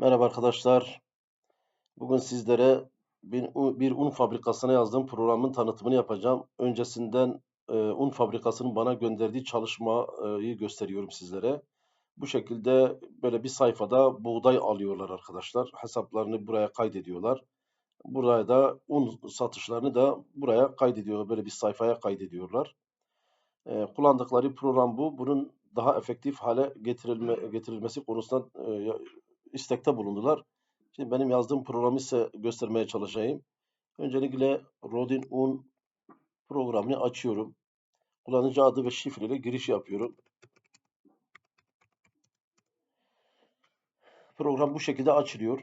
Merhaba arkadaşlar. Bugün sizlere bir, un- fabrikasına yazdığım programın tanıtımını yapacağım. Öncesinden e, un fabrikasının bana gönderdiği çalışmayı gösteriyorum sizlere. Bu şekilde böyle bir sayfada buğday alıyorlar arkadaşlar. Hesaplarını buraya kaydediyorlar. Buraya da un satışlarını da buraya kaydediyorlar. Böyle bir sayfaya kaydediyorlar. E, kullandıkları program bu. Bunun daha efektif hale getirilme, getirilmesi konusunda e, istekte bulundular. Şimdi benim yazdığım programı ise göstermeye çalışayım. Öncelikle Rodin Un programını açıyorum. Kullanıcı adı ve şifreyle giriş yapıyorum. Program bu şekilde açılıyor.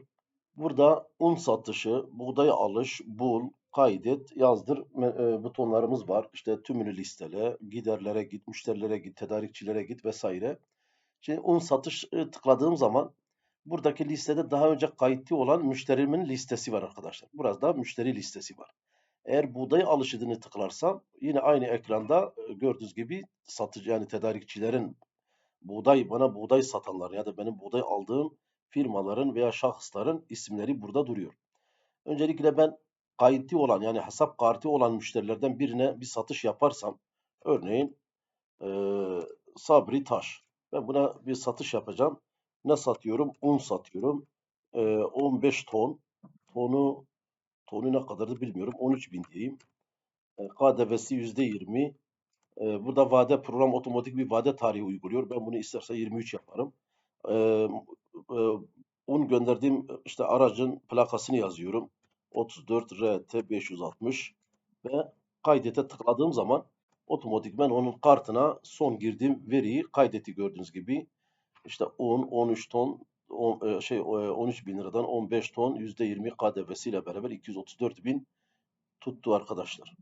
Burada un satışı, buğday alış, bul, kaydet, yazdır e, butonlarımız var. İşte tümünü listele, giderlere git, müşterilere git, tedarikçilere git vesaire. Şimdi un satış tıkladığım zaman buradaki listede daha önce kayıtlı olan müşterimin listesi var arkadaşlar. Burada müşteri listesi var. Eğer buğday alışını tıklarsam yine aynı ekranda e, gördüğünüz gibi satıcı yani tedarikçilerin buğday bana buğday satanlar ya da benim buğday aldığım firmaların veya şahısların isimleri burada duruyor. Öncelikle ben kayıtlı olan yani hesap kartı olan müşterilerden birine bir satış yaparsam örneğin eee, Sabri Taş ben buna bir satış yapacağım. Ne satıyorum? Un satıyorum. Eee, 15 ton. Tonu tonu ne kadardı bilmiyorum. 13 bin diyeyim. E, KDV'si %20. E, burada vade program otomatik bir vade tarihi uyguluyor. Ben bunu isterse 23 yaparım. E, e, un gönderdiğim işte aracın plakasını yazıyorum. 34 RT 560 ve kaydete tıkladığım zaman otomatikman onun kartına son girdiğim veriyi kaydetti gördüğünüz gibi. İşte un 13 ton on- e, şey e, 13 bin liradan 15 ton %20 KDV'siyle beraber 234 bin tuttu arkadaşlar.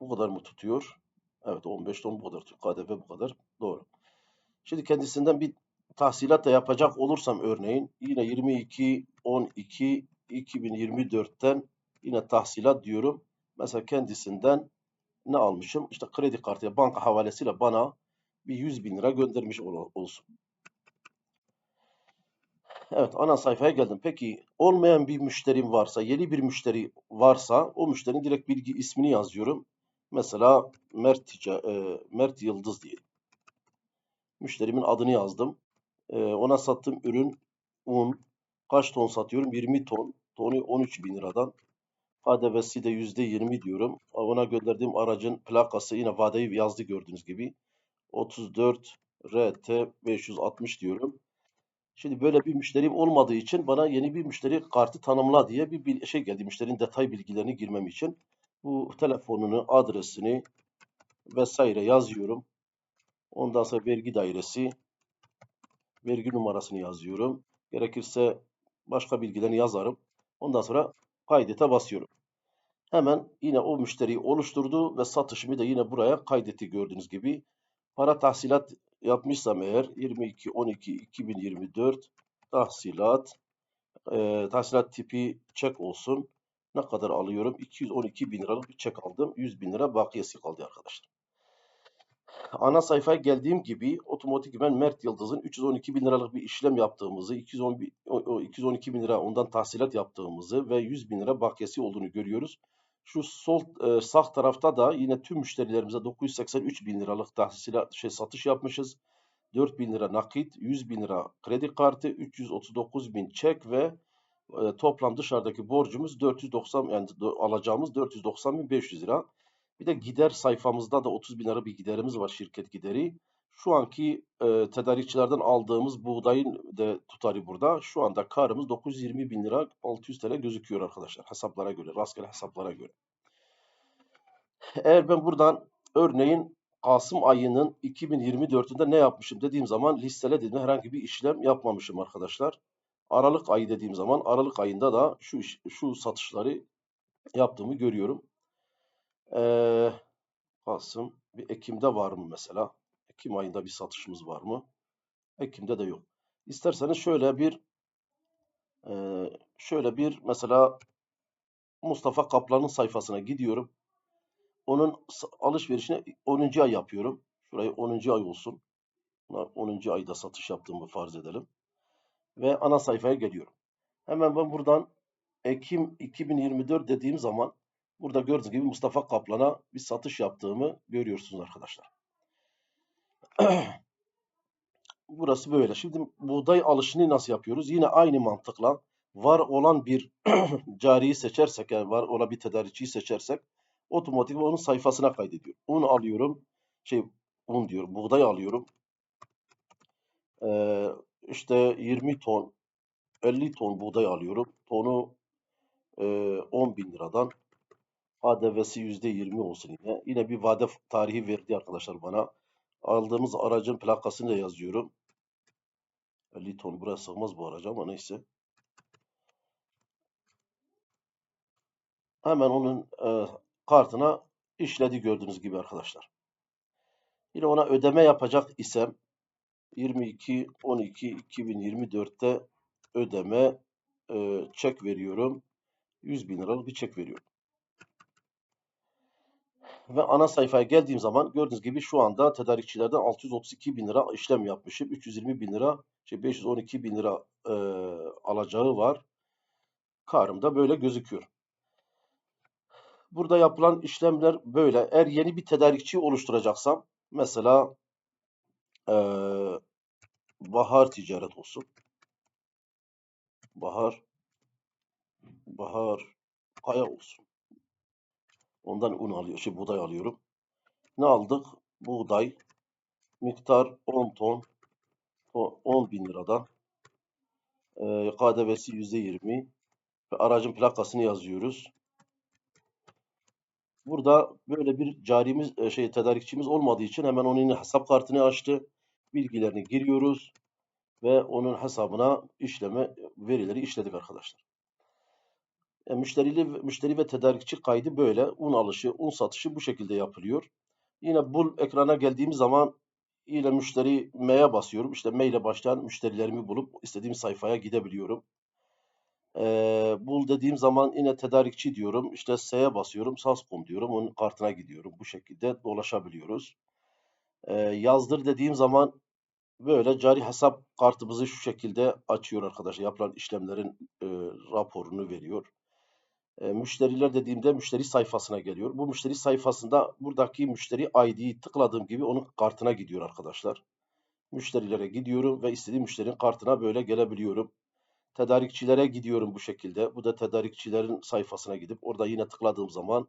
Bu kadar mı tutuyor? Evet 15 ton bu kadar tutuyor. KDV bu kadar. Doğru. Şimdi kendisinden bir tahsilat da yapacak olursam örneğin yine 22 12 2024'ten yine tahsilat diyorum. Mesela kendisinden ne almışım? İşte kredi kartı, banka havalesiyle bana bir 100 bin lira göndermiş ol- olsun. Evet ana sayfaya geldim. Peki olmayan bir müşterim varsa, yeni bir müşteri varsa o müşterinin direkt bilgi ismini yazıyorum. Mesela Mert, e, Mert Yıldız diye. Müşterimin adını yazdım. E, ona sattığım ürün un. Kaç ton satıyorum? 20 ton. Tonu 13 bin liradan. KDV'si de %20 diyorum. Ona gönderdiğim aracın plakası yine vadeyi yazdı gördüğünüz gibi. 34 RT 560 diyorum. Şimdi böyle bir müşterim olmadığı için bana yeni bir müşteri kartı tanımla diye bir şey geldi. Müşterinin detay bilgilerini girmem için. Bu telefonunu, adresini vesaire yazıyorum. Ondan sonra vergi dairesi, vergi numarasını yazıyorum. Gerekirse başka bilgilerini yazarım. Ondan sonra kaydete basıyorum. Hemen yine o müşteriyi oluşturdu ve satışımı da yine buraya kaydetti gördüğünüz gibi. Para tahsilat yapmışsam eğer 22 12 2024 tahsilat e, tahsilat tipi çek olsun. Ne kadar alıyorum? 212 bin liralık bir çek aldım. 100 bin lira bakiyesi kaldı arkadaşlar. Ana sayfaya geldiğim gibi otomatikmen Mert Yıldız'ın 312 bin liralık bir işlem yaptığımızı, 210 bin- o- o 212 bin lira ondan tahsilat yaptığımızı ve 100 bin lira bakiyesi olduğunu görüyoruz. Şu sol e, sağ tarafta da yine tüm müşterilerimize 983 bin liralık tahsilat şey satış yapmışız. 4 bin lira nakit, 100 bin lira kredi kartı, 339 bin çek ve e, toplam dışarıdaki borcumuz 490 yani alacağımız 490 bin 500 lira. Bir de gider sayfamızda da 30 bin lira bir giderimiz var şirket gideri. Şu anki e, tedarikçilerden aldığımız buğdayın da tutarı burada. Şu anda karımız 920 bin lira 600 TL gözüküyor arkadaşlar hesaplara göre, rastgele hesaplara göre. Eğer ben buradan örneğin Kasım ayının 2024'ünde ne yapmışım dediğim zaman listelediğimde herhangi bir işlem yapmamışım arkadaşlar. Aralık ayı dediğim zaman Aralık ayında da şu iş- şu satışları yaptığımı görüyorum. Ee, Kasım, bir Ekim'de var mı mesela? Ekim ayında bir satışımız var mı? Ekim'de de yok. İsterseniz şöyle bir e, şöyle bir mesela Mustafa Kaplan'ın sayfasına gidiyorum. Onun alışverişini 10. ay yapıyorum. Şurayı 10. ay olsun. Buna 10. ayda satış yaptığımı farz edelim. ve ana sayfaya geliyorum. Hemen ben buradan Ekim 2024 dediğim zaman burada gördüğünüz gibi Mustafa Kaplan'a bir satış yaptığımı görüyorsunuz arkadaşlar. Burası böyle. Şimdi buğday alışını nasıl yapıyoruz? Yine aynı mantıkla var olan bir cariyi seçersek, yani var olan bir tedarikçiyi seçersek otomatik onun sayfasına kaydediyor. Un alıyorum. Şey un diyorum. Buğday alıyorum. Ee, işte 20 ton 50 ton buğday alıyorum. Tonu e, 10 bin liradan KDV'si %20 olsun yine. Yine bir vade tarihi verdi arkadaşlar bana. Aldığımız aracın plakasını da yazıyorum. 50 ton buraya sığmaz bu araca ama neyse. Hemen onun e, kartına işledi gördüğünüz gibi arkadaşlar. Yine ona ödeme yapacak isem 22 12 2024'te ödeme e, çek veriyorum. 100 bin liralık bir çek veriyorum. Ve ana sayfaya geldiğim zaman gördüğünüz gibi şu anda tedarikçilerden 632 bin lira işlem yapmışım. 320 bin lira, şey 512 bin lira e, alacağı var. Karım da böyle gözüküyor. Burada yapılan işlemler böyle. Eğer yeni bir tedarikçi oluşturacaksam mesela e, Bahar Ticaret olsun. Bahar Bahar Kaya olsun. Ondan un alıyor, şey buğday alıyorum. Ne aldık? Buğday miktar 10 ton 10 bin liradan e, KDV'si %20 ve aracın plakasını yazıyoruz. Burada böyle bir carimiz şey tedarikçimiz olmadığı için hemen onun hesap kartını açtı. Bilgilerini giriyoruz ve onun hesabına işleme verileri işledik arkadaşlar. E, müşterili, müşteri ve tedarikçi kaydı böyle. Un alışı, un satışı bu şekilde yapılıyor. Yine bul ekrana geldiğim zaman yine müşteri M'ye basıyorum. İşte M ile başlayan müşterilerimi bulup istediğim sayfaya gidebiliyorum. Ee, bul dediğim zaman yine tedarikçi diyorum. İşte S'ye basıyorum. Sascom diyorum. Onun kartına gidiyorum. Bu şekilde dolaşabiliyoruz. Ee, yazdır dediğim zaman böyle cari hesap kartımızı şu şekilde açıyor arkadaşlar. Yapılan işlemlerin e, raporunu veriyor. E, müşteriler dediğimde müşteri sayfasına geliyor. Bu müşteri sayfasında buradaki müşteri ID'yi tıkladığım gibi onun kartına gidiyor arkadaşlar. Müşterilere gidiyorum ve istediğim müşterinin kartına böyle gelebiliyorum. Tedarikçilere gidiyorum bu şekilde. Bu da tedarikçilerin sayfasına gidip orada yine tıkladığım zaman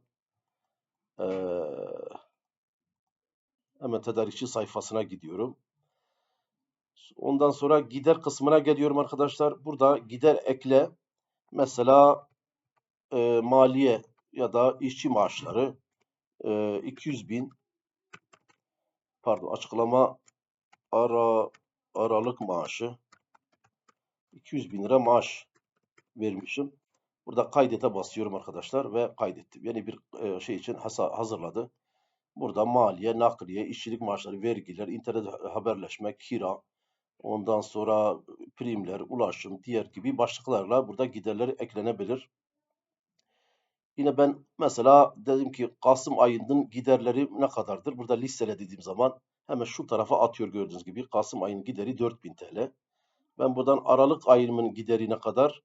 e, hemen tedarikçi sayfasına gidiyorum. Ondan sonra gider kısmına geliyorum arkadaşlar. Burada gider ekle. Mesela e, maliye ya da işçi maaşları e, 200 bin pardon açıklama ara aralık maaşı 200 bin lira maaş vermişim. Burada kaydete basıyorum arkadaşlar ve kaydettim. Yani bir şey için hazırladı. Burada maliye, nakliye, işçilik maaşları, vergiler, internet haberleşme, kira, ondan sonra primler, ulaşım, diğer gibi başlıklarla burada giderler eklenebilir. Yine ben mesela dedim ki Kasım ayının giderleri ne kadardır? Burada listele dediğim zaman hemen şu tarafa atıyor gördüğünüz gibi. Kasım ayının gideri 4000 TL. Ben buradan Aralık ayının giderine kadar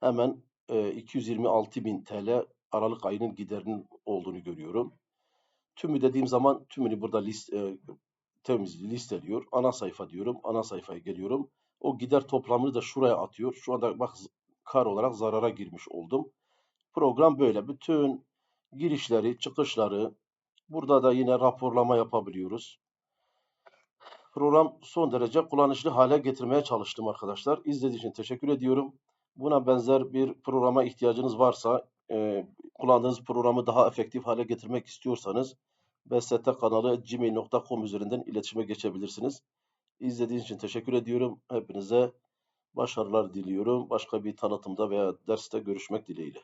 hemen e, 226.000 TL Aralık ayının giderinin olduğunu görüyorum. Tümü dediğim zaman tümünü burada list, e, temiz listeliyor. Ana sayfa diyorum. Ana sayfaya geliyorum. O gider toplamını da şuraya atıyor. Şu anda bak kar olarak zarara girmiş oldum. Program böyle. Bütün girişleri, çıkışları burada da yine raporlama yapabiliyoruz. Program son derece kullanışlı hale getirmeye çalıştım arkadaşlar. İzlediğiniz için teşekkür ediyorum. Buna benzer bir programa ihtiyacınız varsa, e, kullandığınız programı daha efektif hale getirmek istiyorsanız BST kanalı gmail.com üzerinden iletişime geçebilirsiniz. İzlediğiniz için teşekkür ediyorum. Hepinize başarılar diliyorum. Başka bir tanıtımda veya derste görüşmek dileğiyle.